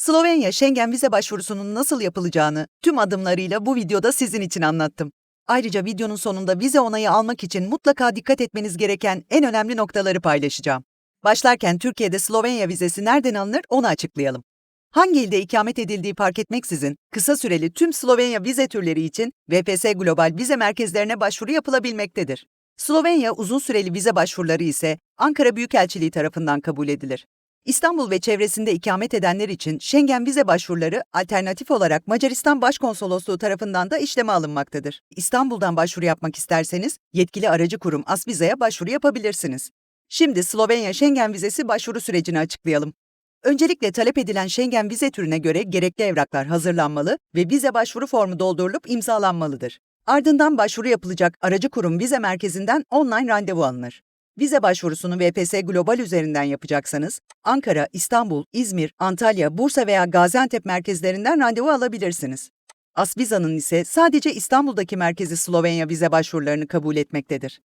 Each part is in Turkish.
Slovenya Schengen vize başvurusunun nasıl yapılacağını tüm adımlarıyla bu videoda sizin için anlattım. Ayrıca videonun sonunda vize onayı almak için mutlaka dikkat etmeniz gereken en önemli noktaları paylaşacağım. Başlarken Türkiye'de Slovenya vizesi nereden alınır onu açıklayalım. Hangi ilde ikamet edildiği fark etmeksizin kısa süreli tüm Slovenya vize türleri için VPS Global vize merkezlerine başvuru yapılabilmektedir. Slovenya uzun süreli vize başvuruları ise Ankara Büyükelçiliği tarafından kabul edilir. İstanbul ve çevresinde ikamet edenler için Schengen vize başvuruları alternatif olarak Macaristan Başkonsolosluğu tarafından da işleme alınmaktadır. İstanbul'dan başvuru yapmak isterseniz yetkili aracı kurum Asviza'ya başvuru yapabilirsiniz. Şimdi Slovenya Schengen vizesi başvuru sürecini açıklayalım. Öncelikle talep edilen Schengen vize türüne göre gerekli evraklar hazırlanmalı ve vize başvuru formu doldurulup imzalanmalıdır. Ardından başvuru yapılacak aracı kurum vize merkezinden online randevu alınır. Vize başvurusunu VPS Global üzerinden yapacaksanız, Ankara, İstanbul, İzmir, Antalya, Bursa veya Gaziantep merkezlerinden randevu alabilirsiniz. Asviza'nın ise sadece İstanbul'daki merkezi Slovenya vize başvurularını kabul etmektedir.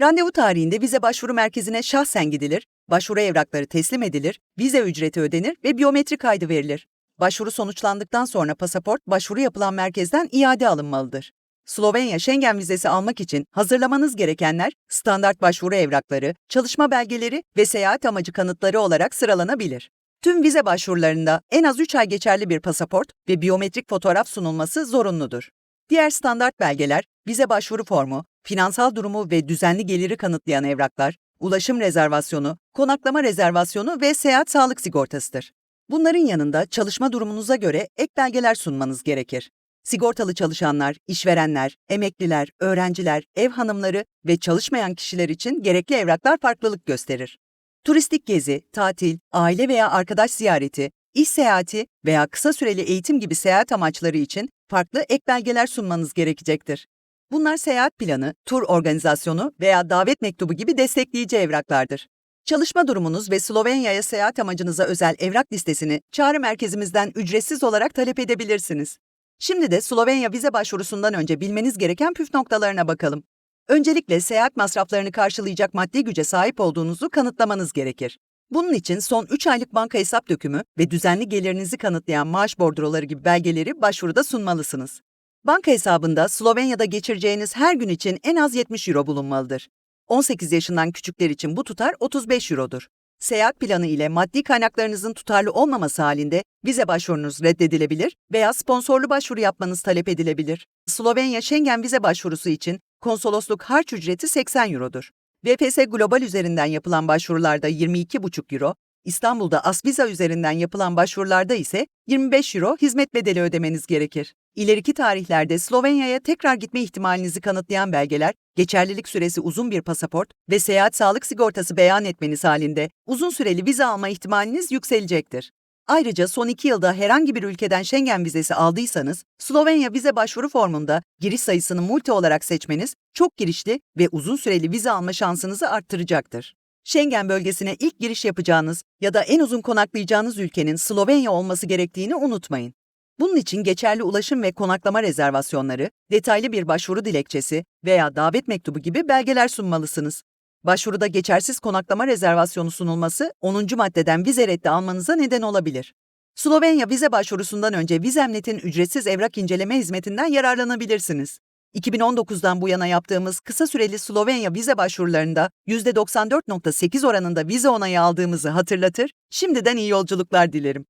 Randevu tarihinde vize başvuru merkezine şahsen gidilir, başvuru evrakları teslim edilir, vize ücreti ödenir ve biyometri kaydı verilir. Başvuru sonuçlandıktan sonra pasaport başvuru yapılan merkezden iade alınmalıdır. Slovenya Schengen vizesi almak için hazırlamanız gerekenler standart başvuru evrakları, çalışma belgeleri ve seyahat amacı kanıtları olarak sıralanabilir. Tüm vize başvurularında en az 3 ay geçerli bir pasaport ve biyometrik fotoğraf sunulması zorunludur. Diğer standart belgeler, vize başvuru formu, finansal durumu ve düzenli geliri kanıtlayan evraklar, ulaşım rezervasyonu, konaklama rezervasyonu ve seyahat sağlık sigortasıdır. Bunların yanında çalışma durumunuza göre ek belgeler sunmanız gerekir. Sigortalı çalışanlar, işverenler, emekliler, öğrenciler, ev hanımları ve çalışmayan kişiler için gerekli evraklar farklılık gösterir. Turistik gezi, tatil, aile veya arkadaş ziyareti, iş seyahati veya kısa süreli eğitim gibi seyahat amaçları için farklı ek belgeler sunmanız gerekecektir. Bunlar seyahat planı, tur organizasyonu veya davet mektubu gibi destekleyici evraklardır. Çalışma durumunuz ve Slovenya'ya seyahat amacınıza özel evrak listesini çağrı merkezimizden ücretsiz olarak talep edebilirsiniz. Şimdi de Slovenya vize başvurusundan önce bilmeniz gereken püf noktalarına bakalım. Öncelikle seyahat masraflarını karşılayacak maddi güce sahip olduğunuzu kanıtlamanız gerekir. Bunun için son 3 aylık banka hesap dökümü ve düzenli gelirinizi kanıtlayan maaş bordroları gibi belgeleri başvuruda sunmalısınız. Banka hesabında Slovenya'da geçireceğiniz her gün için en az 70 euro bulunmalıdır. 18 yaşından küçükler için bu tutar 35 eurodur. Seyahat planı ile maddi kaynaklarınızın tutarlı olmaması halinde vize başvurunuz reddedilebilir veya sponsorlu başvuru yapmanız talep edilebilir. Slovenya Schengen vize başvurusu için konsolosluk harç ücreti 80 eurodur. VPS Global üzerinden yapılan başvurularda 22,5 euro, İstanbul'da Asviza üzerinden yapılan başvurularda ise 25 euro hizmet bedeli ödemeniz gerekir. İleriki tarihlerde Slovenya'ya tekrar gitme ihtimalinizi kanıtlayan belgeler, geçerlilik süresi uzun bir pasaport ve seyahat sağlık sigortası beyan etmeniz halinde uzun süreli vize alma ihtimaliniz yükselecektir. Ayrıca son iki yılda herhangi bir ülkeden Schengen vizesi aldıysanız, Slovenya vize başvuru formunda giriş sayısını multi olarak seçmeniz çok girişli ve uzun süreli vize alma şansınızı arttıracaktır. Schengen bölgesine ilk giriş yapacağınız ya da en uzun konaklayacağınız ülkenin Slovenya olması gerektiğini unutmayın. Bunun için geçerli ulaşım ve konaklama rezervasyonları, detaylı bir başvuru dilekçesi veya davet mektubu gibi belgeler sunmalısınız. Başvuruda geçersiz konaklama rezervasyonu sunulması 10. maddeden vize reddi almanıza neden olabilir. Slovenya vize başvurusundan önce Vizemnet'in ücretsiz evrak inceleme hizmetinden yararlanabilirsiniz. 2019'dan bu yana yaptığımız kısa süreli Slovenya vize başvurularında %94.8 oranında vize onayı aldığımızı hatırlatır, şimdiden iyi yolculuklar dilerim.